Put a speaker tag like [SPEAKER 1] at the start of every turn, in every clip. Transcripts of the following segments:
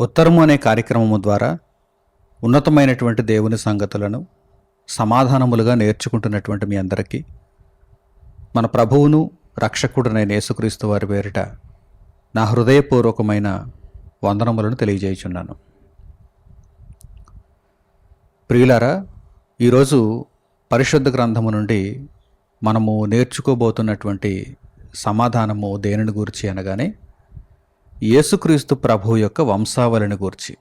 [SPEAKER 1] ఉత్తరము అనే కార్యక్రమము ద్వారా ఉన్నతమైనటువంటి దేవుని సంగతులను సమాధానములుగా నేర్చుకుంటున్నటువంటి మీ అందరికీ మన ప్రభువును రక్షకుడునైన యేసుక్రీస్తు వారి పేరిట నా హృదయపూర్వకమైన వందనములను తెలియజేయుచున్నాను. ప్రియులారా ఈరోజు పరిశుద్ధ గ్రంథము నుండి మనము నేర్చుకోబోతున్నటువంటి సమాధానము దేనిని గురించి అనగానే యేసుక్రీస్తు ప్రభు యొక్క వంశావళిని గూర్చి.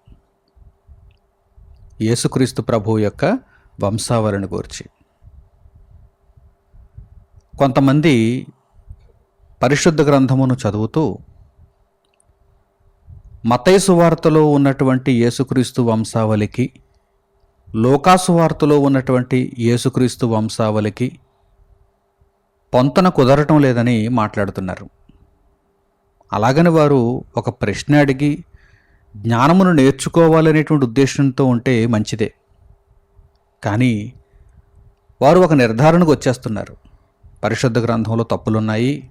[SPEAKER 1] యేసుక్రీస్తు ప్రభు యొక్క వంశావళిని గూర్చి. కొంతమంది పరిశుద్ధ గ్రంథమును చదువుతూ మతైసు వార్తలో ఉన్నటువంటి యేసుక్రీస్తు వంశావళికి లోకాసు వార్తలో ఉన్నటువంటి యేసుక్రీస్తు వంశావళికి పొంతన కుదరటం లేదని మాట్లాడుతున్నారు. అలాగని వారు ఒక ప్రశ్న అడిగి జ్ఞానమును నేర్చుకోవాలనేటువంటి ఉద్దేశంతో ఉంటే మంచిదే. కానీ వారు ఒక నిర్ధారణకు వచ్చేస్తున్నారు. పరిశుద్ధ గ్రంథంలో తప్పులున్నాయి.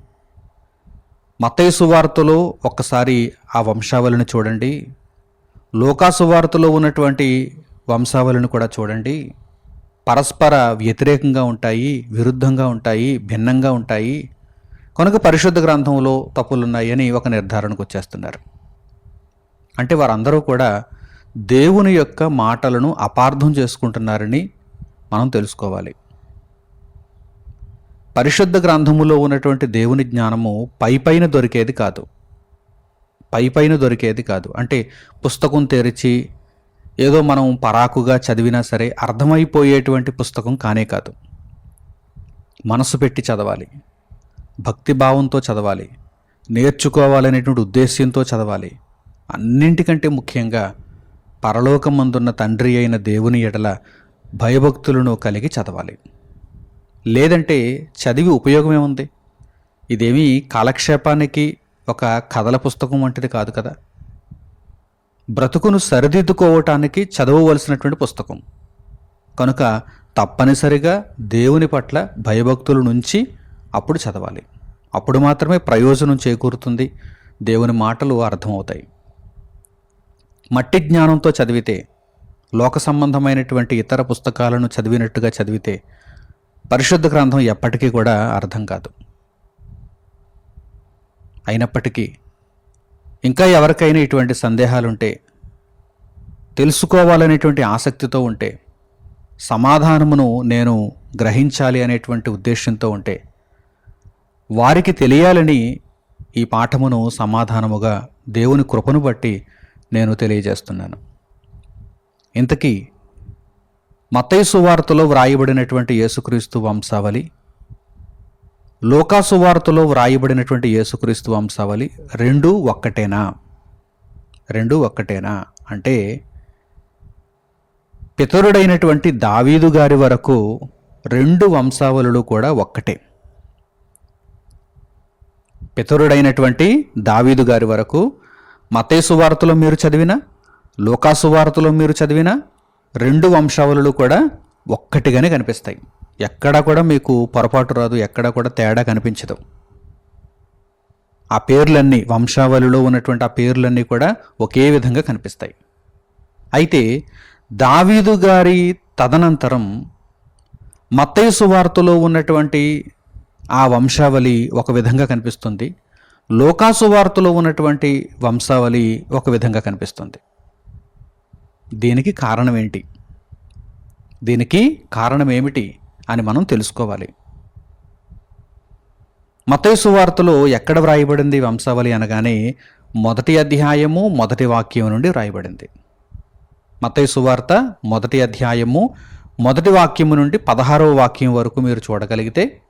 [SPEAKER 1] మతేసు వార్తలో ఒక్కసారి ఆ వంశావళిని చూడండి. లోకాసు వార్తలో ఉన్నటువంటి వంశావళిని కూడా చూడండి. పరస్పర వ్యతిరేకంగా ఉంటాయి విరుద్ధంగా ఉంటాయి భిన్నంగా ఉంటాయి. కనుక పరిశుద్ధ గ్రంథంలో తప్పులున్నాయని ఒక నిర్ధారణకు వచ్చేస్తున్నారు. అంటే వారందరూ కూడా దేవుని యొక్క మాటలను అపార్థం చేసుకుంటున్నారని మనం తెలుసుకోవాలి. పరిశుద్ధ గ్రంథములో ఉన్నటువంటి దేవుని జ్ఞానము పైపైన దొరికేది కాదు. పైపైన దొరికేది కాదు. అంటే పుస్తకం తెరిచి ఏదో మనం పరాకుగా చదివినా సరే అర్థమైపోయేటువంటి పుస్తకం కానే కాదు. మనసు పెట్టి చదవాలి. భక్తిభావంతో చదవాలి నేర్చుకోవాలనేటువంటి ఉద్దేశ్యంతో చదవాలి. అన్నింటికంటే ముఖ్యంగా పరలోకమందున్న తండ్రి అయిన దేవుని ఎడల భయభక్తులను కలిగి చదవాలి. లేదంటే చదివి ఉపయోగమే ఉంది. ఇదేమీ కాలక్షేపానికి ఒక కథల పుస్తకం వంటిది కాదు కదా. బ్రతుకును సరిదిద్దుకోవటానికి చదవవలసినటువంటి పుస్తకం. కనుక తప్పనిసరిగా దేవుని పట్ల భయభక్తుల నుంచి అప్పుడు చదవాలి. అప్పుడు మాత్రమే ప్రయోజనం చేకూరుతుంది. దేవుని మాటలు అర్థమవుతాయి. మట్టి జ్ఞానంతో చదివితే లోక సంబంధమైనటువంటి ఇతర పుస్తకాలను చదివినట్టుగా చదివితే పరిశుద్ధ గ్రంథం ఎప్పటికీ కూడా అర్థం కాదు. అయినప్పటికీ ఇంకా ఎవరికైనా ఇటువంటి సందేహాలుంటే తెలుసుకోవాలనేటువంటి ఆసక్తితో ఉంటే సమాధానమును నేను గ్రహించాలి అనేటువంటి ఉద్దేశంతో ఉంటే వారికి తెలియాలని ఈ పాఠమును సమాధానముగా దేవుని కృపను బట్టి నేను తెలియజేస్తున్నాను. ఇంతకీ మత్తయి వార్తలో వ్రాయబడినటువంటి యేసుక్రీస్తు వంశావళి లోకాసు వార్తలో వ్రాయబడినటువంటి యేసుక్రీస్తు వంశావళి రెండు ఒక్కటేనా? రెండు ఒక్కటేనా? అంటే పితరుడైనటువంటి దావీదు గారి వరకు రెండు వంశావళులు కూడా ఒక్కటే. పితరుడైనటువంటి దావీదు గారి వరకు మతేసు వార్తలో మీరు చదివిన లోకాసు వార్తలో మీరు చదివిన రెండు వంశావళులు కూడా ఒక్కటిగానే కనిపిస్తాయి. ఎక్కడా కూడా మీకు పొరపాటు రాదు ఎక్కడా కూడా తేడా కనిపించదు. ఆ పేర్లన్నీ వంశావళిలో ఉన్నటువంటి ఆ పేర్లన్నీ కూడా ఒకే విధంగా కనిపిస్తాయి. అయితే దావీదు గారి తదనంతరం మత్తయి వార్తలో ఉన్నటువంటి ఆ వంశావళి ఒక విధంగా కనిపిస్తుంది. లోకాసువార్తలో ఉన్నటువంటి వంశావళి ఒక విధంగా కనిపిస్తుంది. దీనికి కారణం ఏంటి దీనికి కారణం ఏమిటి అని మనం తెలుసుకోవాలి. మతేసు వార్తలో ఎక్కడ వ్రాయబడింది వంశావళి అనగానే మొదటి అధ్యాయము మొదటి వాక్యం నుండి వ్రాయబడింది. మతేసు వార్త మొదటి అధ్యాయము మొదటి వాక్యము నుండి పదహారవ వాక్యం వరకు మీరు చూడగలిగితే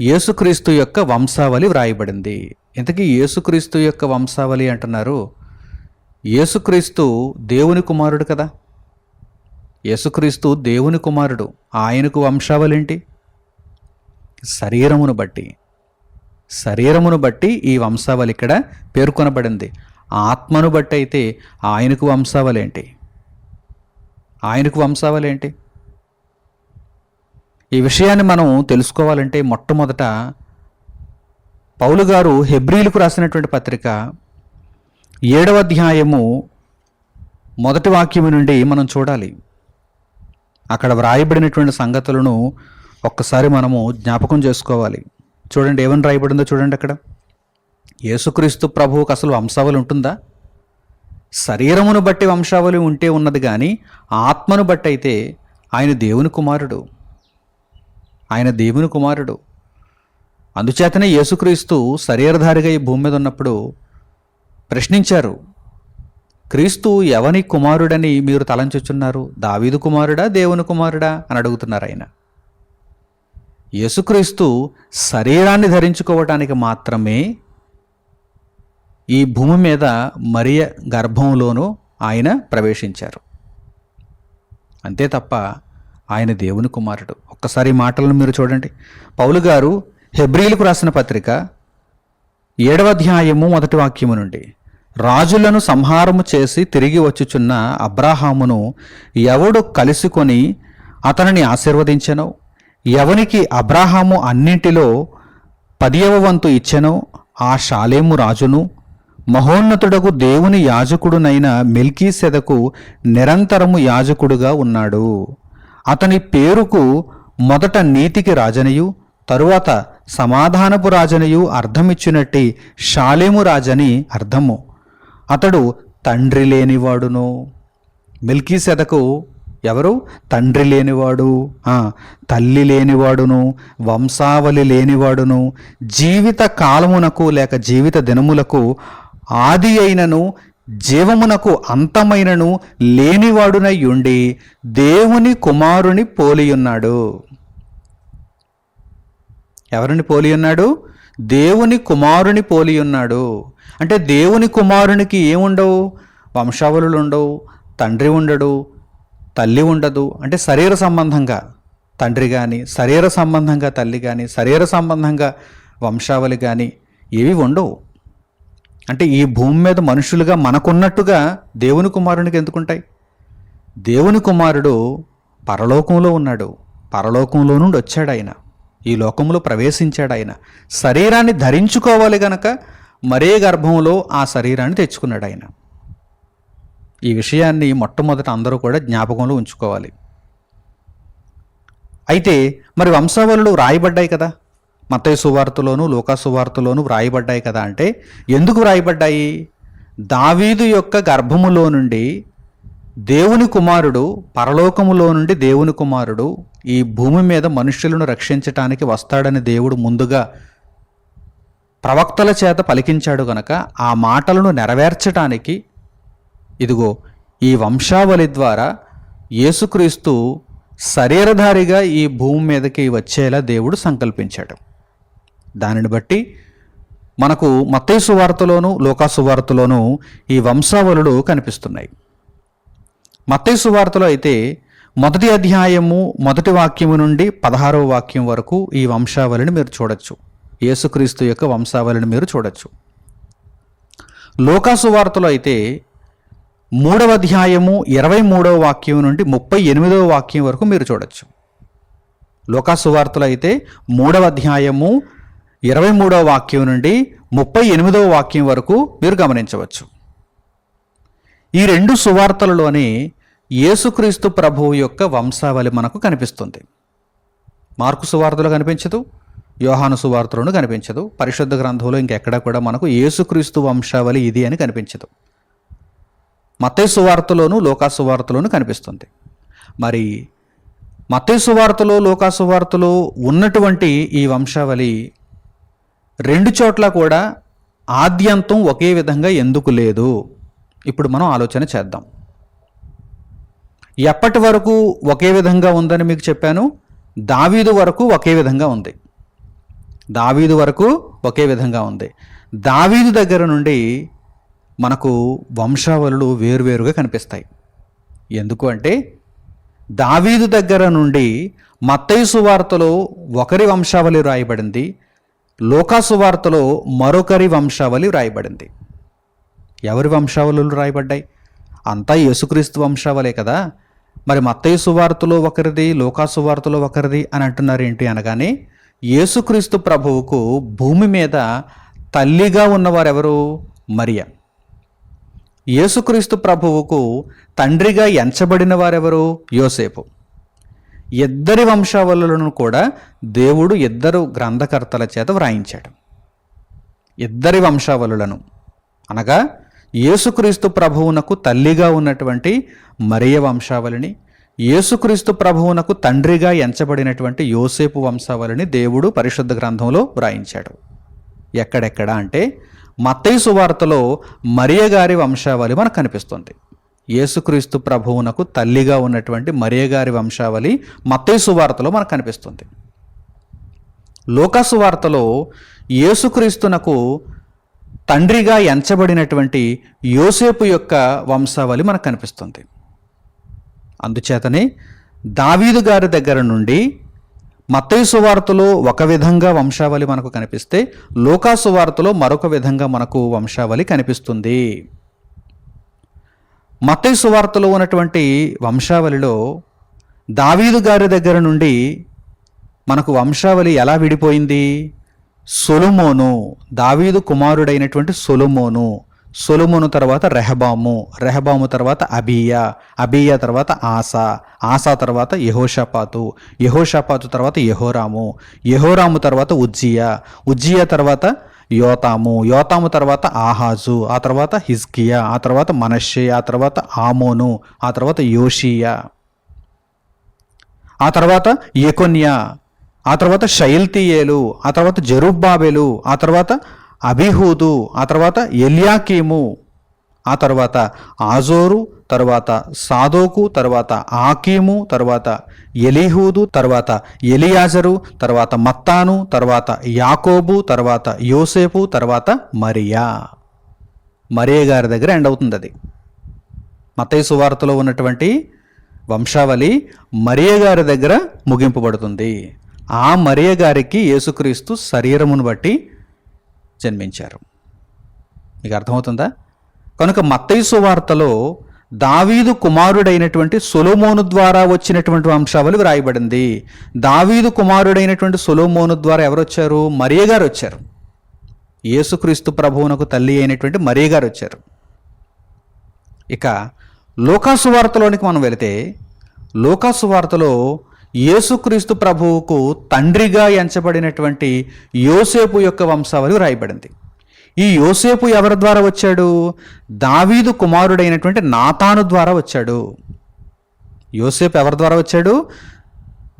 [SPEAKER 1] యేసుక్రీస్తు యొక్క వంశావళి వ్రాయబడింది. ఇంతకీ యేసుక్రీస్తు యొక్క వంశావళి అంటున్నారు యేసుక్రీస్తు దేవుని కుమారుడు కదా? యేసుక్రీస్తు దేవుని కుమారుడు ఆయనకు వంశావళేంటి? శరీరమును బట్టి. శరీరమును బట్టి ఈ వంశావళి ఇక్కడ పేర్కొనబడింది. ఆత్మను బట్టి అయితే ఆయనకు వంశావళేంటి ఆయనకు వంశావళేంటి ఈ విషయాన్ని మనం తెలుసుకోవాలంటే మొట్టమొదట పౌలు గారు హెబ్రిలకు రాసినటువంటి పత్రిక ఏడవ అధ్యాయము మొదటి వాక్యము నుండి మనం చూడాలి. అక్కడ వ్రాయబడినటువంటి సంగతులను ఒక్కసారి మనము జ్ఞాపకం చేసుకోవాలి. చూడండి ఏమని రాయబడిందో చూడండి అక్కడ. యేసుక్రీస్తు ప్రభువుకు అసలు వంశావళి ఉంటుందా? శరీరమును బట్టి వంశావళి ఉంటే ఉన్నది కానీ ఆత్మను బట్టి అయితే ఆయన దేవుని కుమారుడు. ఆయన దేవుని కుమారుడు. అందుచేతనే యేసుక్రీస్తు శరీరధారిగా ఈ భూమి మీద ఉన్నప్పుడు ప్రశ్నించారు క్రీస్తు ఎవని కుమారుడని మీరు తలంచుచున్నారు? దావీదు కుమారుడా దేవుని కుమారుడా? అని అడుగుతున్నారు ఆయన. యేసుక్రీస్తు శరీరాన్ని ధరించుకోవటానికి మాత్రమే ఈ భూమి మీద మరియ గర్భంలోనూ ఆయన ప్రవేశించారు. అంతే తప్ప ఆయన దేవుని కుమారుడు. ఒక్కసారి మాటలను మీరు చూడండి. పౌలు గారు హెబ్రిలకు రాసిన పత్రిక ఏడవ అధ్యాయము మొదటి వాక్యము నుండి రాజులను సంహారము చేసి తిరిగి వచ్చుచున్న అబ్రాహామును ఎవడు కలుసుకొని అతనిని ఆశీర్వదించెనో? ఎవనికి అబ్రాహాము అన్నింటిలో పదియవ వంతు ఇచ్చెనో? ఆ షాలేము రాజును మహోన్నతుడకు దేవుని యాజకుడునైన మెల్కీసెదకు నిరంతరము యాజకుడుగా ఉన్నాడు. అతని పేరుకు మొదట నీతికి రాజనియు తరువాత సమాధానపు రాజనియు అర్థమిచ్చినట్టి షాలేము రాజని అర్థము. అతడు తండ్రి లేనివాడును. మిల్కీసెదకు ఎవరు? తండ్రి లేనివాడు. తల్లి లేనివాడును వంశావళి లేనివాడును జీవిత కాలమునకు లేక జీవిత దినములకు ఆది అయినను జీవమునకు అంతమైనను లేనివాడునై ఉండి దేవుని కుమారుని పోలియున్నాడు. ఎవరిని పోలియున్నాడు? దేవుని కుమారుని పోలియున్నాడు. అంటే దేవుని కుమారునికి ఏముండవు? వంశావళులు ఉండవు తండ్రి ఉండడు తల్లి ఉండదు. అంటే శరీర సంబంధంగా తండ్రి కానీ శరీర సంబంధంగా తల్లి కానీ శరీర సంబంధంగా వంశావళి కానీ ఏవి ఉండవు. అంటే ఈ భూమి మీద మనుషులుగా మనకున్నట్టుగా దేవుని కుమారునికి ఎందుకుంటాయి? దేవుని కుమారుడు పరలోకంలో ఉన్నాడు. పరలోకంలో నుండి వచ్చాడు ఆయన. ఈ లోకంలో ప్రవేశించాడు ఆయన. శరీరాన్ని ధరించుకోవాలి గనక మరే గర్భంలో ఆ శరీరాన్ని తెచ్చుకున్నాడు ఆయన. ఈ విషయాన్ని మొట్టమొదట అందరూ కూడా జ్ఞాపకంలో ఉంచుకోవాలి. అయితే మరి వంశావళులు రాయబడ్డాయి కదా? మతయ సువార్తలోను లోకా సువార్తలోను వ్రాయబడ్డాయి కదా అంటే ఎందుకు వ్రాయబడ్డాయి? దావీదు యొక్క గర్భములో నుండి దేవుని కుమారుడు పరలోకములో నుండి దేవుని కుమారుడు ఈ భూమి మీద మనుష్యులను రక్షించటానికి వస్తాడని దేవుడు ముందుగా ప్రవక్తల చేత పలికించాడు గనక ఆ మాటలను నెరవేర్చటానికి ఇదిగో ఈ వంశావళి ద్వారా యేసుక్రీస్తు శరీరధారిగా ఈ భూమి మీదకి వచ్చేలా దేవుడు సంకల్పించాడు. దానిని బట్టి మనకు మత్తేసు వార్తలోను లోకా సువార్తలోను ఈ వంశావళులు కనిపిస్తున్నాయి. మత్తేసు వార్తలో అయితే మొదటి అధ్యాయము మొదటి వాక్యము నుండి పదహారవ వాక్యం వరకు ఈ వంశావళిని మీరు చూడొచ్చు. యేసుక్రీస్తు యొక్క వంశావళిని మీరు చూడొచ్చు. లోకాసు వార్తలో అయితే మూడవ అధ్యాయము ఇరవై మూడవ వాక్యం నుండి ముప్పై ఎనిమిదవ వాక్యం వరకు మీరు చూడొచ్చు. లోకాసు వార్తలో అయితే మూడవ అధ్యాయము ఇరవై మూడవ వాక్యం నుండి ముప్పై ఎనిమిదవ వాక్యం వరకు మీరు గమనించవచ్చు. ఈ రెండు సువార్తలలోని యేసుక్రీస్తు ప్రభువు యొక్క వంశావళి మనకు కనిపిస్తుంది. మార్కు సువార్తలో కనిపించదు యోహాను సువార్తలోనూ కనిపించదు పరిశుద్ధ గ్రంథంలో ఇంకెక్కడా కూడా మనకు యేసుక్రీస్తు వంశావళి ఇది అని కనిపించదు. మత్తయి సువార్తలోను లోకా సువార్తలోను కనిపిస్తుంది. మరి మత్తయి సువార్తలో లోకా సువార్తలో ఉన్నటువంటి ఈ వంశావళి రెండు చోట్ల కూడా ఆద్యంతం ఒకే విధంగా ఎందుకు లేదు? ఇప్పుడు మనం ఆలోచన చేద్దాం. ఎప్పటి వరకు ఒకే విధంగా ఉందని మీకు చెప్పాను? దావీదు వరకు ఒకే విధంగా ఉంది. దావీదు వరకు ఒకే విధంగా ఉంది. దావీదు దగ్గర నుండి మనకు వంశావళులు వేరువేరుగా కనిపిస్తాయి. ఎందుకు అంటే దావీదు దగ్గర నుండి మత్తయ్య సువార్తలో ఒకరి వంశావళి రాయబడింది లోకాసువార్తలో మరొకరి వంశావళి రాయబడింది ఎవరి వంశావళులు రాయబడ్డాయి అంతా యేసుక్రీస్తు వంశావళే కదా. మరి మత్తయ్య సువార్తలో ఒకరిది లోకాసువార్తలో ఒకరిది అని అంటున్నారు ఏంటి అనగానే యేసుక్రీస్తు ప్రభువుకు భూమి మీద తల్లిగా ఉన్నవారెవరు? మరియ. యేసుక్రీస్తు ప్రభువుకు తండ్రిగా ఎంచబడిన వారెవరు యోసేపు. ఇద్దరి వంశావళులను కూడా దేవుడు ఇద్దరు గ్రంథకర్తల చేత వ్రాయించాడు. ఇద్దరి వంశావళులను. అనగా యేసుక్రీస్తు ప్రభువునకు తల్లిగా ఉన్నటువంటి మరియ వంశావళిని యేసుక్రీస్తు ప్రభువునకు తండ్రిగా ఎంచబడినటువంటి యోసేపు వంశావళిని దేవుడు పరిశుద్ధ గ్రంథంలో వ్రాయించాడు. ఎక్కడెక్కడ అంటే మత్తయి సువార్తలో మరియ గారి వంశావళి మనకు కనిపిస్తుంది. యేసుక్రీస్తు ప్రభువునకు తల్లిగా ఉన్నటువంటి మరియగారి వంశావళి మత్తయి సువార్తలో మనకు కనిపిస్తుంది. లోకాసు వార్తలో యేసుక్రీస్తునకు తండ్రిగా ఎంచబడినటువంటి యోసేపు యొక్క వంశావళి మనకు కనిపిస్తుంది. అందుచేతనే దావీదు గారి దగ్గర నుండి మత్తయి సువార్తలో ఒక విధంగా వంశావళి మనకు కనిపిస్తే లోకాసు వార్తలో మరొక విధంగా మనకు వంశావళి కనిపిస్తుంది. మత్తయి సువార్తలో ఉన్నటువంటి వంశావళిలో దావీదు గారి దగ్గర నుండి మనకు వంశావళి ఎలా విడిపోయింది? సొలుమోను దావీదు కుమారుడైనటువంటి సొలుమోను సొలుమోను తర్వాత రెహబాము రెహబాము తర్వాత అబియా అబియా తర్వాత ఆసా ఆసా తర్వాత యహోషపాతు యహోషపాతు తర్వాత యహోరాము యహోరాము తర్వాత ఉజ్జియా ఉజ్జియా తర్వాత యోతాము. యోతాము తర్వాత ఆహాజు ఆ తర్వాత హిజ్కియా ఆ తర్వాత మనషే ఆ తర్వాత ఆమోను ఆ తర్వాత యోషియా. ఆ తర్వాత యకొన్యా ఆ తర్వాత షైల్తీయేలు ఆ తర్వాత జరుబ్బాబెలు ఆ తర్వాత అభిహూదు ఆ తర్వాత ఎల్యాకీము. ఆ తర్వాత ఆజోరు తర్వాత సాదోకు తర్వాత ఆకీము తర్వాత ఎలీహూదు తర్వాత ఎలియాజరు తర్వాత మత్తాను తర్వాత యాకోబు తర్వాత యోసేపు తర్వాత మరియా. మరియ గారి దగ్గర ఎండ్ అవుతుంది అది. మతయ్య సువార్తలో ఉన్నటువంటి వంశావళి మరియ గారి దగ్గర ముగింపబడుతుంది. ఆ మరియ గారికి యేసుక్రీస్తు శరీరమును బట్టి జన్మించారు. మీకు అర్థమవుతుందా? కనుక మత్తైసు వార్తలో దావీదు కుమారుడైనటువంటి సొలోమోను ద్వారా వచ్చినటువంటి వంశావళి వ్రాయబడింది. దావీదు కుమారుడైనటువంటి సొలోమోను ద్వారా ఎవరు వచ్చారు మరియ గారు వచ్చారు. యేసుక్రీస్తు ప్రభువునకు తల్లి అయినటువంటి మరియ గారు వచ్చారు. ఇక లోకాసు వార్తలోనికి మనం వెళితే లోకాసు వార్తలో యేసుక్రీస్తు ప్రభువుకు తండ్రిగా ఎంచబడినటువంటి యోసేపు యొక్క వంశావళి రాయబడింది ఈ యోసేపు ఎవరి ద్వారా వచ్చాడు? దావీదు కుమారుడైనటువంటి నాతాను ద్వారా వచ్చాడు. యోసేపు ఎవరి ద్వారా వచ్చాడు?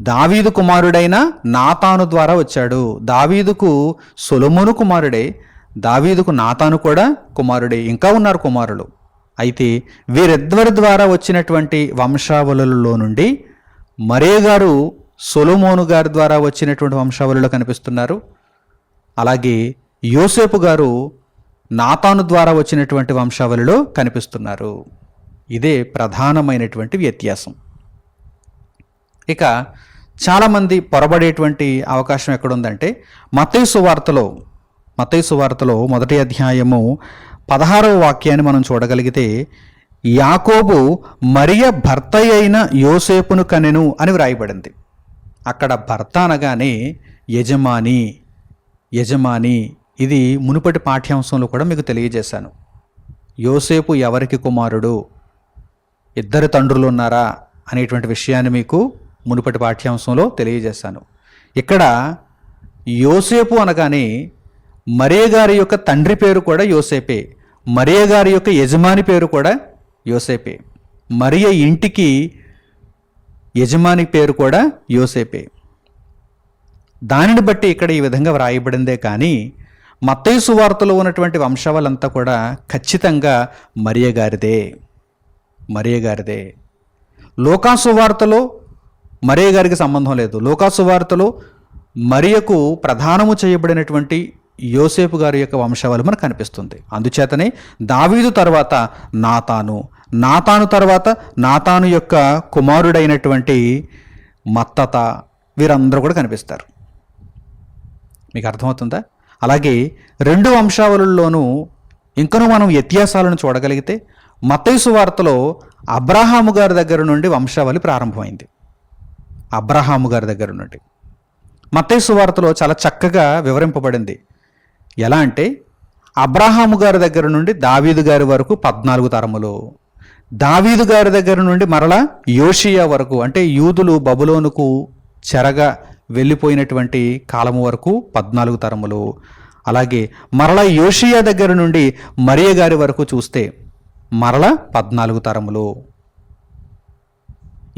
[SPEAKER 1] దావీదు కుమారుడైన నాతాను ద్వారా వచ్చాడు. దావీదుకు సొలమును కుమారుడే దావీదుకు నాతాను కూడా కుమారుడే. ఇంకా ఉన్నారు కుమారులు. అయితే వీరిద్దరి ద్వారా వచ్చినటువంటి వంశావళులలో నుండి మరే గారు సొలొమోను గారి ద్వారా వచ్చినటువంటి వంశావళిలో కనిపిస్తున్నారు. అలాగే యోసేపు గారు నాతాను ద్వారా వచ్చినటువంటి వంశావళిలో కనిపిస్తున్నారు. ఇదే ప్రధానమైనటువంటి వ్యత్యాసం. ఇక చాలామంది పొరబడేటువంటి అవకాశం ఎక్కడుందంటే మతయసు వార్తలో మతయసు వార్తలో మొదటి అధ్యాయము పదహారవ వాక్యాన్ని మనం చూడగలిగితే యాకోబు మరియ భర్త అయిన యోసేపును కనెను అని వ్రాయబడింది. అక్కడ భర్త అనగానే యజమాని యజమాని ఇది మునుపటి పాఠ్యాంశంలో కూడా మీకు తెలియజేశాను. యోసేపు ఎవరికి కుమారుడు? ఇద్దరు తండ్రులు ఉన్నారా? అనేటువంటి విషయాన్ని మీకు మునుపటి పాఠ్యాంశంలో తెలియజేశాను. ఇక్కడ యోసేపు అనగానే మరే గారి యొక్క తండ్రి పేరు కూడా యోసేపే. మరియ గారి యొక్క యజమాని పేరు కూడా యోసేపే. మరియ ఇంటికి యజమాని పేరు కూడా యోసేపే. దానిని బట్టి ఇక్కడ ఈ విధంగా వ్రాయబడిందే కానీ మత్తయి వార్తలో ఉన్నటువంటి వంశావళంతా కూడా ఖచ్చితంగా మరియ గారిదే. మరియ గారిదే. లోకాసు వార్తలో మరియ గారికి సంబంధం లేదు. లోకాసు వార్తలో మరియకు ప్రధానము చేయబడినటువంటి యోసేపు గారి యొక్క వంశావళి మనకు కనిపిస్తుంది. అందుచేతనే దావీదు తర్వాత నాతాను. నాతాను తర్వాత నాతాను యొక్క కుమారుడైనటువంటి మత్తత వీరందరూ కూడా కనిపిస్తారు. మీకు అర్థమవుతుందా? అలాగే రెండు వంశావళుల్లోనూ ఇంకనూ మనం వ్యత్యాసాలను చూడగలిగితే మత్తైసు వార్తలో అబ్రహాము గారి దగ్గర నుండి వంశావళి ప్రారంభమైంది. అబ్రహాము గారి దగ్గర నుండి. మత్తైసు వార్తలో చాలా చక్కగా వివరింపబడింది. ఎలా అంటే అబ్రహాము గారి దగ్గర నుండి దావీదు గారి వరకు పద్నాలుగు తరములు. దావీదు గారి దగ్గర నుండి మరలా యోషియా వరకు అంటే యూదులు బబులోనుకు చెరగా వెళ్ళిపోయినటువంటి కాలము వరకు పద్నాలుగు తరములు. అలాగే మరల యోషియా దగ్గర నుండి మరియ గారి వరకు చూస్తే మరల పద్నాలుగు తరములు.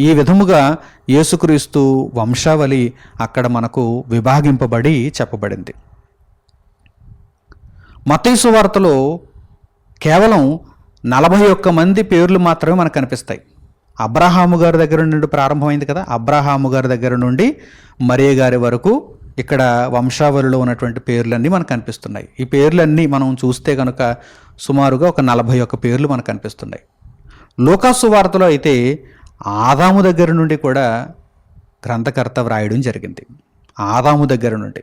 [SPEAKER 1] ఈ విధముగా యేసుక్రీస్తు వంశావళి అక్కడ మనకు విభాగింపబడి చెప్పబడింది. మతీసు వార్తలో కేవలం నలభై ఒక్క మంది పేర్లు మాత్రమే మనకు కనిపిస్తాయి. అబ్రహాము గారి దగ్గర నుండి ప్రారంభమైంది కదా అబ్రహాము గారి దగ్గర నుండి మరియ గారి వరకు ఇక్కడ వంశావళిలో ఉన్నటువంటి పేర్లన్నీ మనకు కనిపిస్తున్నాయి. ఈ పేర్లన్నీ మనం చూస్తే కనుక సుమారుగా ఒక నలభై ఒక్క పేర్లు మనకు కనిపిస్తున్నాయి. లోకాసు వార్తలో అయితే ఆదాము దగ్గర నుండి కూడా గ్రంథకర్త వ్రాయడం జరిగింది. ఆదాము దగ్గర నుండి.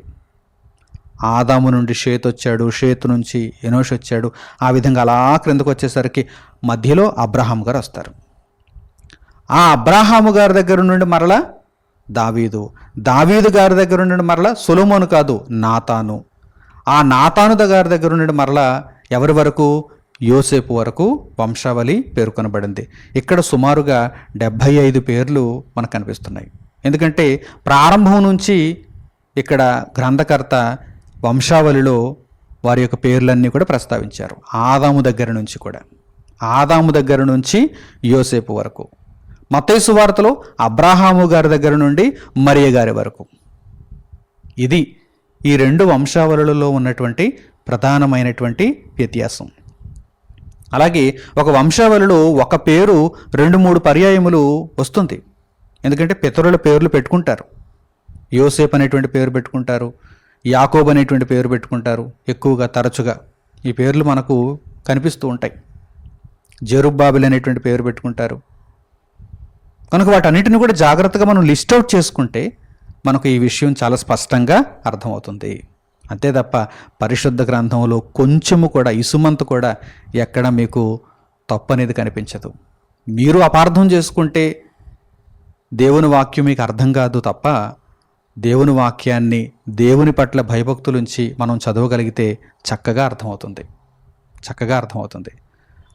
[SPEAKER 1] ఆదాము నుండి షేత్ వచ్చాడు షేత్ నుంచి ఎనోష్ వచ్చాడు. ఆ విధంగా అలా క్రిందకు వచ్చేసరికి మధ్యలో అబ్రహాం గారు వస్తారు. ఆ అబ్రాహాము గారి దగ్గర నుండి మరలా దావీదు. దావీదు గారి దగ్గర నుండి మరలా సొలొమోను కాదు నాతాను. ఆ నాతాను గారి దగ్గర నుండి మరలా ఎవరి వరకు? యోసేపు వరకు వంశావళి పేర్కొనబడింది. ఇక్కడ సుమారుగా డెబ్భై ఐదు పేర్లు మనకు కనిపిస్తున్నాయి. ఎందుకంటే ప్రారంభం నుంచి ఇక్కడ గ్రంథకర్త వంశావళిలో వారి యొక్క పేర్లన్నీ కూడా ప్రస్తావించారు. ఆదాము దగ్గర నుంచి కూడా. ఆదాము దగ్గర నుంచి యోసేపు వరకు. మతేసు వార్తలో అబ్రాహాము గారి దగ్గర నుండి మరియ గారి వరకు. ఇది ఈ రెండు వంశావళులలో ఉన్నటువంటి ప్రధానమైనటువంటి వ్యత్యాసం. అలాగే ఒక వంశావళిలో ఒక పేరు రెండు మూడు పర్యాయములు వస్తుంది. ఎందుకంటే పితరుల పేర్లు పెట్టుకుంటారు. యోసేప్ అనేటువంటి పేరు పెట్టుకుంటారు. యాకోబ్ అనేటువంటి పేరు పెట్టుకుంటారు. ఎక్కువగా తరచుగా ఈ పేర్లు మనకు కనిపిస్తూ ఉంటాయి. జెరుబ్బాబిల్ అనేటువంటి పేరు పెట్టుకుంటారు. కనుక వాటన్నిటిని కూడా జాగ్రత్తగా మనం లిస్ట్ అవుట్ చేసుకుంటే మనకు ఈ విషయం చాలా స్పష్టంగా అర్థమవుతుంది. అంతే తప్ప పరిశుద్ధ గ్రంథంలో కొంచెము కూడా ఇసుమంత కూడా ఎక్కడ మీకు తప్పు అనేది కనిపించదు. మీరు అపార్థం చేసుకుంటే దేవుని వాక్యం మీకు అర్థం కాదు తప్ప దేవుని వాక్యాన్ని దేవుని పట్ల భయభక్తులుంచి మనం చదవగలిగితే చక్కగా అర్థమవుతుంది. చక్కగా అర్థమవుతుంది.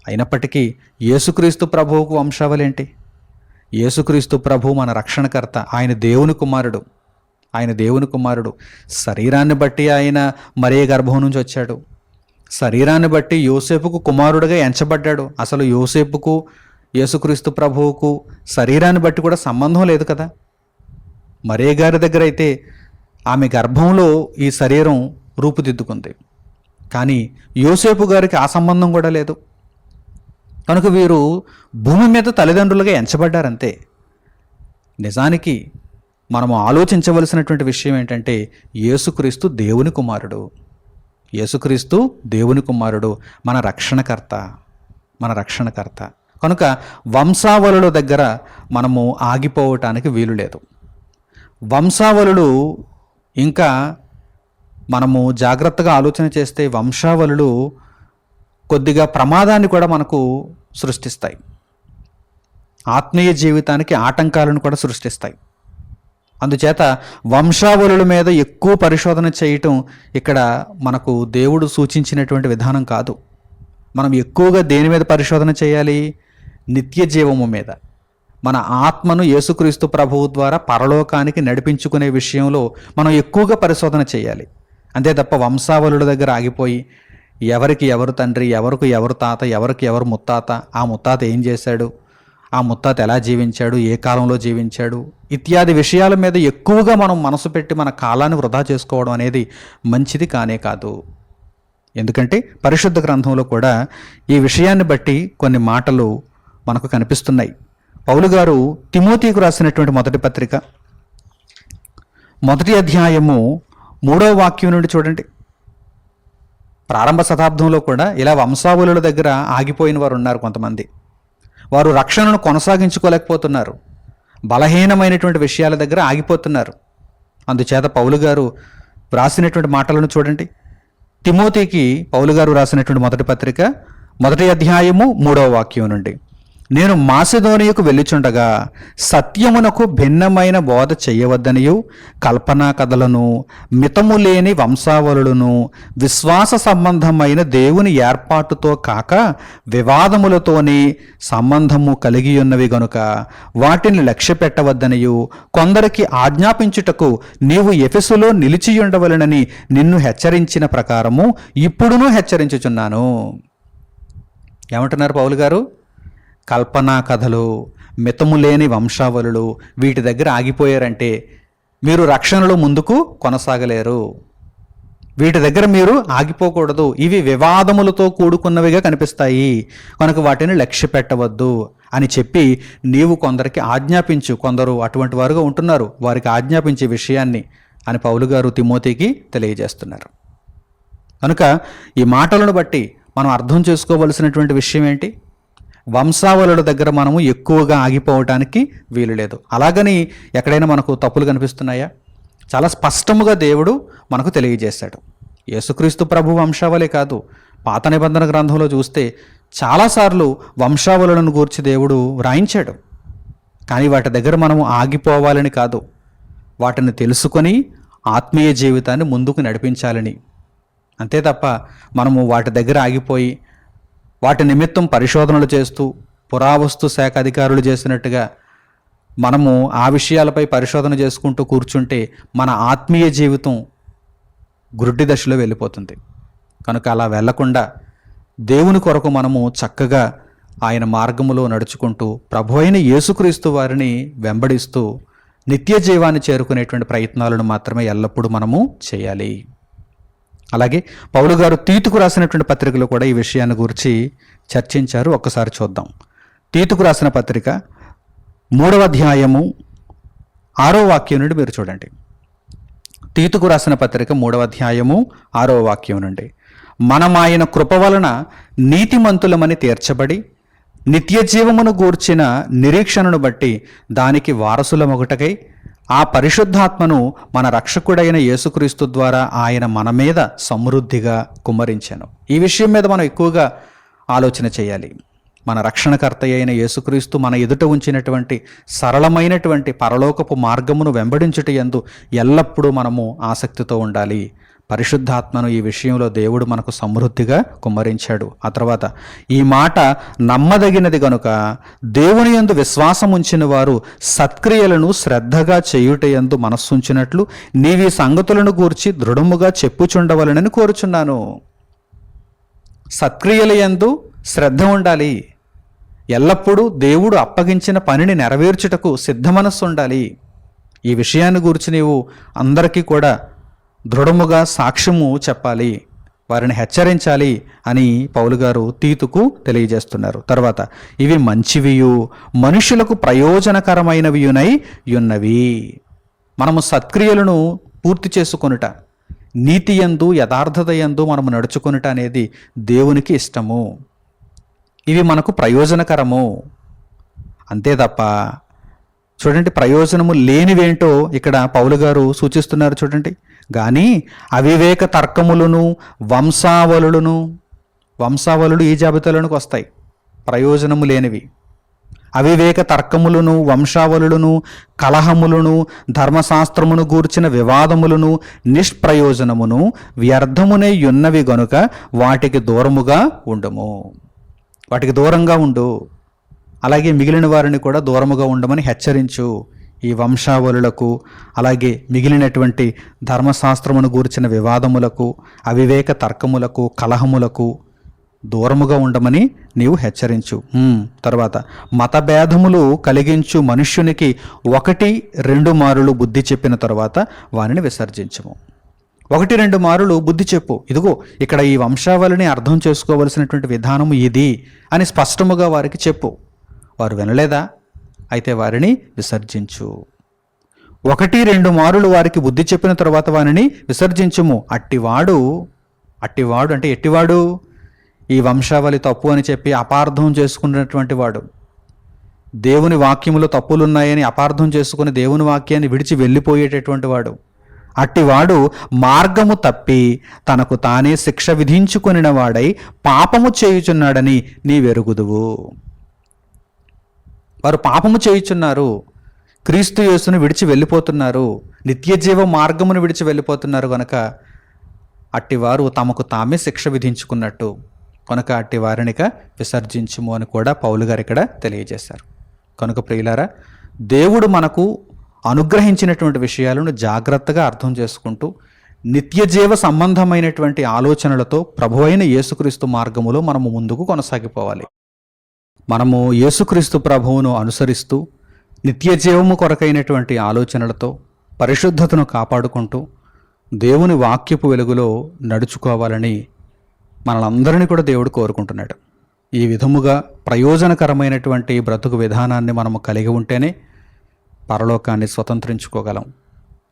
[SPEAKER 1] అయినప్పటికీ యేసుక్రీస్తు ప్రభువుకు వంశావళి యేసుక్రీస్తు ప్రభు మన రక్షణకర్త ఆయన దేవుని కుమారుడు ఆయన దేవుని కుమారుడు. శరీరాన్ని బట్టి ఆయన మరే గర్భం నుంచి వచ్చాడు. శరీరాన్ని బట్టి యోసేపుకు కుమారుడుగా ఎంచబడ్డాడు. అసలు యోసేపుకు యేసుక్రీస్తు ప్రభువుకు శరీరాన్ని బట్టి కూడా సంబంధం లేదు కదా? మరే గారి దగ్గర అయితే ఆమె గర్భంలో ఈ శరీరం రూపుదిద్దుకుంది. కానీ యోసేపు గారికి ఆ సంబంధం కూడా లేదు. కనుక వీరు భూమి మీద తల్లిదండ్రులుగా ఎంచబడ్డారంతే. నిజానికి మనము ఆలోచించవలసినటువంటి విషయం ఏంటంటే యేసుక్రీస్తు దేవుని కుమారుడు. యేసుక్రీస్తు దేవుని కుమారుడు మన రక్షణకర్త మన రక్షణకర్త. కనుక వంశావళుల దగ్గర మనము ఆగిపోవటానికి వీలు లేదు. వంశావళులు ఇంకా మనము జాగ్రత్తగా ఆలోచన చేస్తే వంశావళులు కొద్దిగా ప్రమాదాన్ని కూడా మనకు సృష్టిస్తాయి. ఆత్మీయ జీవితానికి ఆటంకాలను కూడా సృష్టిస్తాయి. అందుచేత వంశావళుల మీద ఎక్కువ పరిశోధన చేయటం ఇక్కడ మనకు దేవుడు సూచించినటువంటి విధానం కాదు. మనం ఎక్కువగా దేని మీద పరిశోధన చేయాలి? నిత్య జీవము మీద. మన ఆత్మను యేసుక్రీస్తు ప్రభువు ద్వారా పరలోకానికి నడిపించుకునే విషయంలో మనం ఎక్కువగా పరిశోధన చేయాలి. అంతే తప్ప వంశావళుల దగ్గర ఆగిపోయి ఎవరికి ఎవరు తండ్రి ఎవరికి ఎవరు తాత ఎవరికి ఎవరు ముత్తాత ఆ ముత్తాత ఏం చేశాడు? ఆ ముత్తాత ఎలా జీవించాడు? ఏ కాలంలో జీవించాడు? ఇత్యాది విషయాల మీద ఎక్కువగా మనం మనసు పెట్టి మన కాలాన్ని వృధా చేసుకోవడం అనేది మంచిది కానే కాదు. ఎందుకంటే పరిశుద్ధ గ్రంథంలో కూడా ఈ విషయాన్ని బట్టి కొన్ని మాటలు మనకు కనిపిస్తున్నాయి. పౌలు గారు తిమోతికు రాసినటువంటి మొదటి పత్రిక. మొదటి అధ్యాయము మూడవ వాక్యం నుండి చూడండి. ప్రారంభ శతాబ్దంలో కూడా ఇలా వంశావళుల దగ్గర ఆగిపోయిన వారు ఉన్నారు కొంతమంది. వారు రక్షణను కొనసాగించుకోలేకపోతున్నారు. బలహీనమైనటువంటి విషయాల దగ్గర ఆగిపోతున్నారు. అందుచేత పౌలు గారు వ్రాసినటువంటి మాటలను చూడండి. తిమోతికి పౌలు గారు రాసినటువంటి మొదటి పత్రిక మొదటి అధ్యాయము మూడవ వాక్యం నుండి. నేను మాసిధోనియకు వెళ్ళుచుండగా సత్యమునకు భిన్నమైన బోధ చేయవద్దనియు కల్పనా కథలను మితము లేని వంశావళులను విశ్వాస సంబంధమైన దేవుని ఏర్పాటుతో కాక వివాదములతోని సంబంధము కలిగి ఉన్నవి గనుక వాటిని లక్ష్య పెట్టవద్దనియు కొందరికి ఆజ్ఞాపించుటకు నీవు ఎఫెసులో నిలిచియుండవలనని నిన్ను హెచ్చరించిన ప్రకారము ఇప్పుడునూ హెచ్చరించుచున్నాను. ఏమంటున్నారు పౌలు గారు? కల్పనా కథలు మితము లేని వంశావళులు వీటి దగ్గర ఆగిపోయారంటే మీరు రక్షణలో ముందుకు కొనసాగలేరు. వీటి దగ్గర మీరు ఆగిపోకూడదు. ఇవి వివాదములతో కూడుకున్నవిగా కనిపిస్తాయి. కనుక వాటిని లక్ష్య పెట్టవద్దు అని చెప్పి నీవు కొందరికి ఆజ్ఞాపించు. కొందరు అటువంటి వారుగా ఉంటున్నారు. వారికి ఆజ్ఞాపించే విషయాన్ని అని పౌలు గారు తిమోతికి తెలియజేస్తున్నారు. కనుక ఈ మాటలను బట్టి మనం అర్థం చేసుకోవలసినటువంటి విషయం ఏంటి? వంశావళుల దగ్గర మనము ఎక్కువగా ఆగిపోవటానికి వీలు లేదు. అలాగని ఎక్కడైనా మనకు తప్పులు కనిపిస్తున్నాయా? చాలా స్పష్టముగా దేవుడు మనకు తెలియజేశాడు. యేసుక్రీస్తు ప్రభు వంశావళి కాదు. పాత నిబంధన గ్రంథంలో చూస్తే చాలాసార్లు వంశావళులను గూర్చి దేవుడు వ్రాయించాడు. కానీ వాటి దగ్గర మనము ఆగిపోవాలని కాదు. వాటిని తెలుసుకొని ఆత్మీయ జీవితాన్ని ముందుకు నడిపించాలని. అంతే తప్ప మనము వాటి దగ్గర ఆగిపోయి వాటి నిమిత్తం పరిశోధనలు చేస్తూ పురావస్తు శాఖ అధికారులు చేసినట్టుగా మనము ఆ విషయాలపై పరిశోధన చేసుకుంటూ కూర్చుంటే మన ఆత్మీయ జీవితం గురుడి దశలో వెళ్ళిపోతుంది. కనుక అలా వెళ్ళకుండా దేవుని కొరకు మనము చక్కగా ఆయన మార్గములో నడుచుకుంటూ ప్రభు అయిన యేసుక్రీస్తు వారిని వెంబడిస్తూ నిత్య జీవాన్ని చేరుకునేటువంటి ప్రయత్నాలను మాత్రమే ఎల్లప్పుడూ మనము చేయాలి. అలాగే పౌలు గారు తీతుకు రాసినటువంటి పత్రికలో కూడా ఈ విషయాన్ని గురించి చర్చించారు. ఒక్కసారి చూద్దాం. తీతుకు రాసిన పత్రిక మూడవ అధ్యాయము ఆరో వాక్యం నుండి మీరు చూడండి. తీతుకు రాసిన పత్రిక మూడవ అధ్యాయము ఆరో వాక్యం నుండి. మనం ఆయన కృప వలన నీతిమంతులమని తీర్చబడి నిత్య జీవమును గూర్చిన నిరీక్షణను బట్టి దానికి వారసులమొకటకై ఆ పరిశుద్ధాత్మను మన రక్షకుడైన యేసుక్రీస్తు ద్వారా ఆయన మన మీద సమృద్ధిగా కుమ్మరించాను. ఈ విషయం మీద మనం ఎక్కువగా ఆలోచన చేయాలి. మన రక్షణకర్త అయిన యేసుక్రీస్తు మన ఎదుట ఉంచినటువంటి సరళమైనటువంటి పరలోకపు మార్గమును వెంబడించుట ఎందు ఎల్లప్పుడూ మనము ఆసక్తితో ఉండాలి. పరిశుద్ధాత్మను ఈ విషయంలో దేవుడు మనకు సమృద్ధిగా కుమ్మరించాడు. ఆ తర్వాత ఈ మాట నమ్మదగినది గనుక దేవుని యందు విశ్వాసం ఉంచిన వారు సత్క్రియలను శ్రద్ధగా చేయుటయందు మనస్సుంచినట్లు నీవి సంగతులను గూర్చి దృఢముగా చెప్పుచుండవలనని కోరుచున్నాను. సత్క్రియల యందు శ్రద్ధ ఉండాలి. ఎల్లప్పుడూ దేవుడు అప్పగించిన పనిని నెరవేర్చుటకు సిద్ధమనస్సు ఉండాలి ఈ విషయాన్ని గురించి నీవు అందరికీ కూడా దృఢముగా సాక్ష్యము చెప్పాలి వారిని హెచ్చరించాలి అని పౌలు గారు తీతుకు తెలియజేస్తున్నారు. తర్వాత ఇవి మంచివియు మనుషులకు ప్రయోజనకరమైనవియునై ఉన్నవి మనము సత్క్రియలను పూర్తి చేసుకొనుట నీతి యందు యథార్థత ఎందు మనము నడుచుకునుట అనేది దేవునికి ఇష్టము. ఇవి మనకు ప్రయోజనకరము. అంతే తప్ప చూడండి ప్రయోజనము లేనివేంటో ఇక్కడ పౌలు గారు సూచిస్తున్నారు చూడండి. కానీ అవివేక తర్కములను వంశావళులను వంశావళులు ఈ జాబితాలోనికి వస్తాయి? ప్రయోజనము లేనివి. అవివేక తర్కములను వంశావళులను కలహములను ధర్మశాస్త్రమును గూర్చిన వివాదములను నిష్ప్రయోజనమును వ్యర్థమునే యున్నవి గనుక వాటికి దూరముగా ఉండము. వాటికి దూరంగా ఉండు. అలాగే మిగిలిన వారిని కూడా దూరముగా ఉండమని హెచ్చరించు. ఈ వంశావళులకు అలాగే మిగిలినటువంటి ధర్మశాస్త్రమును గూర్చిన వివాదములకు అవివేక తర్కములకు కలహములకు దూరముగా ఉండమని నీవు హెచ్చరించు. తర్వాత మతభేదములు కలిగించు మనుష్యునికి ఒకటి రెండు మారులు బుద్ధి చెప్పిన తర్వాత వారిని విసర్జించము. ఒకటి రెండు మారులు బుద్ధి చెప్పు. ఇదిగో ఇక్కడ ఈ వంశావళిని అర్థం చేసుకోవలసినటువంటి విధానం ఇది అని స్పష్టముగా వారికి చెప్పు. వారు వినలేదా? అయితే వారిని విసర్జించు. ఒకటి రెండు మారులు వారికి బుద్ధి చెప్పిన తర్వాత వారిని విసర్జించుము. అట్టివాడు అట్టివాడు అంటే ఎట్టివాడు? ఈ వంశావళి తప్పు అని చెప్పి అపార్థం చేసుకున్నటువంటి వాడు. దేవుని వాక్యములో తప్పులున్నాయని అపార్థం చేసుకుని దేవుని వాక్యాన్ని విడిచి వెళ్ళిపోయేటటువంటి వాడు. అట్టివాడు మార్గము తప్పి తనకు తానే శిక్ష విధించుకొనిన వాడై పాపము చేయుచున్నాడని నీ వెరుగుదువు వారు పాపము చేయుచున్నారు. క్రీస్తు యేసును విడిచి వెళ్ళిపోతున్నారు. నిత్యజీవ మార్గమును విడిచి వెళ్ళిపోతున్నారు కనుక అట్టివారు తమకు తామే శిక్ష విధించుకున్నట్టు. కనుక అట్టి వారినిక విసర్జించుము అని కూడా పౌలు గారు ఇక్కడ తెలియజేశారు. కనుక ప్రియులారా దేవుడు మనకు అనుగ్రహించినటువంటి విషయాలను జాగ్రత్తగా అర్థం చేసుకుంటూ నిత్యజీవ సంబంధమైనటువంటి ఆలోచనలతో ప్రభువైన యేసుక్రీస్తు మార్గములో మనము ముందుకు కొనసాగిపోవాలి. మనము యేసుక్రీస్తు ప్రభువును అనుసరిస్తూ నిత్యజీవము కొరకైనటువంటి ఆలోచనలతో పరిశుద్ధతను కాపాడుకుంటూ దేవుని వాక్యపు వెలుగులో నడుచుకోవాలని మనలందరినీ కూడా దేవుడు కోరుకుంటున్నాడు. ఈ విధముగా ప్రయోజనకరమైనటువంటి బ్రతుకు విధానాన్ని మనము కలిగి ఉంటేనే పరలోకాన్ని స్వతంత్రించుకోగలం.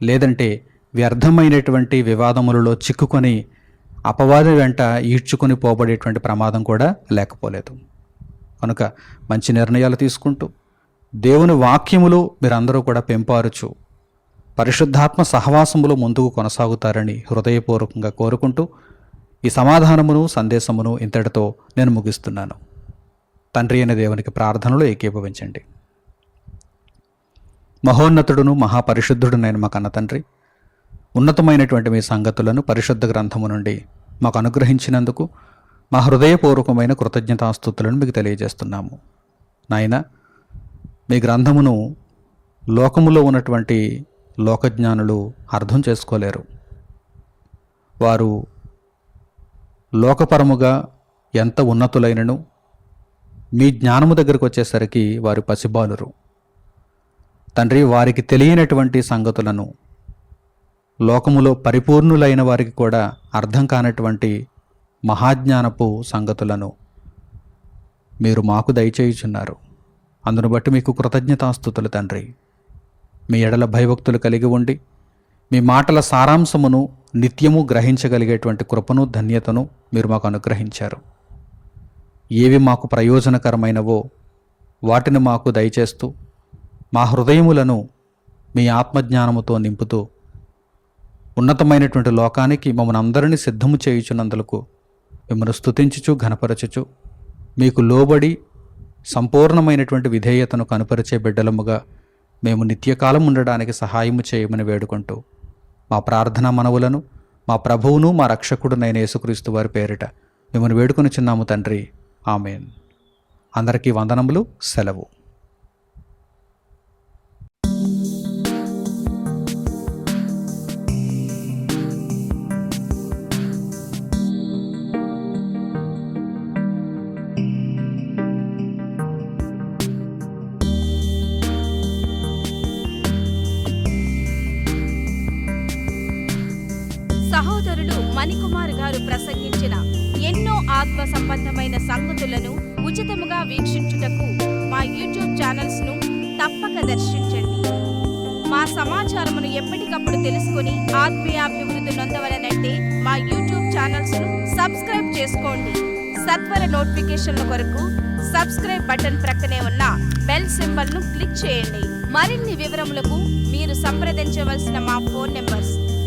[SPEAKER 1] లేదంటే వ్యర్థమైనటువంటి వివాదములలో చిక్కుకొని అపవాది వెంట ఈడ్చుకొని పోబడేటువంటి ప్రమాదం కూడా లేకపోలేదు. కనుక మంచి నిర్ణయాలు తీసుకుంటూ దేవుని వాక్యములు మీరందరూ కూడా పెంపారుచు. పరిశుద్ధాత్మ సహవాసములో ముందుకు కొనసాగుతారని హృదయపూర్వకంగా కోరుకుంటూ ఈ సమాధానమును సందేశమును ఇంతటితో నేను ముగిస్తున్నాను. తండ్రి అయిన దేవునికి ప్రార్థనలు ఏకీభవించండి. మహోన్నతుడును మహాపరిశుద్ధుడునైన మా కన్న తండ్రి. ఉన్నతమైనటువంటి మీ సంగతులను పరిశుద్ధ గ్రంథము నుండి మాకు అనుగ్రహించినందుకు మా హృదయపూర్వకమైన కృతజ్ఞతాస్థుతులను మీకు తెలియజేస్తున్నాము. నాయన మీ గ్రంథమును లోకములో ఉన్నటువంటి లోకజ్ఞానులు అర్థం చేసుకోలేరు. వారు లోకపరముగా ఎంత ఉన్నతులైనను మీ జ్ఞానము దగ్గరకు వచ్చేసరికి వారు పసిబాలురు. తండ్రి వారికి తెలియనటువంటి సంగతులను లోకములో పరిపూర్ణులైన వారికి కూడా అర్థం కానటువంటి మహాజ్ఞానపు సంగతులను మీరు మాకు దయచేయుచున్నారు. అందును బట్టి మీకు కృతజ్ఞతాస్థుతులు తండ్రి. మీ ఎడల భయభక్తులు కలిగి ఉండి మీ మాటల సారాంశమును నిత్యము గ్రహించగలిగేటువంటి కృపను ధన్యతను మీరు మాకు అనుగ్రహించారు. ఏవి మాకు ప్రయోజనకరమైనవో వాటిని మాకు దయచేస్తూ మా హృదయములను మీ ఆత్మజ్ఞానముతో నింపుతూ ఉన్నతమైనటువంటి లోకానికి మమ్మల్ని అందరినీ సిద్ధము చేయుచున్నందులకు మిమ్మల్ని స్తుతించుచు ఘనపరచుచు మీకు లోబడి సంపూర్ణమైనటువంటి విధేయతను కనుపరిచే బిడ్డలముగా మేము నిత్యకాలం ఉండడానికి సహాయము చేయమని వేడుకుంటూ మా ప్రార్థనా మనవులను మా ప్రభువును మా రక్షకుడునైన యేసుక్రీస్తు వారి పేరిట మిమ్మల్ని వేడుకొని చిన్నాము తండ్రి. ఆమెన్. అందరికీ వందనములు సెలవు.
[SPEAKER 2] ప్రసంగించిన ఎన్నో ఆత్మ సంబంధమైన సంగతులను ఉచితముగా వీక్షించుటకు మా యూట్యూబ్ ఛానల్స్ను తప్పక దర్శించండి. మా సమాచారమును ఎప్పటికప్పుడు తెలుసుకుని ఆత్మీయాభివృద్ధి నొందవలనంటే మా యూట్యూబ్ ఛానల్స్ను సబ్స్క్రైబ్ చేసుకోండి. సత్వర నోటిఫికేషన్ల కొరకు సబ్స్క్రైబ్ బటన్ ప్రక్కనే ఉన్న బెల్ సింబల్ను క్లిక్ చేయండి. మరిన్ని వివరములకు మీరు సంప్రదించవలసిన మా phone numbers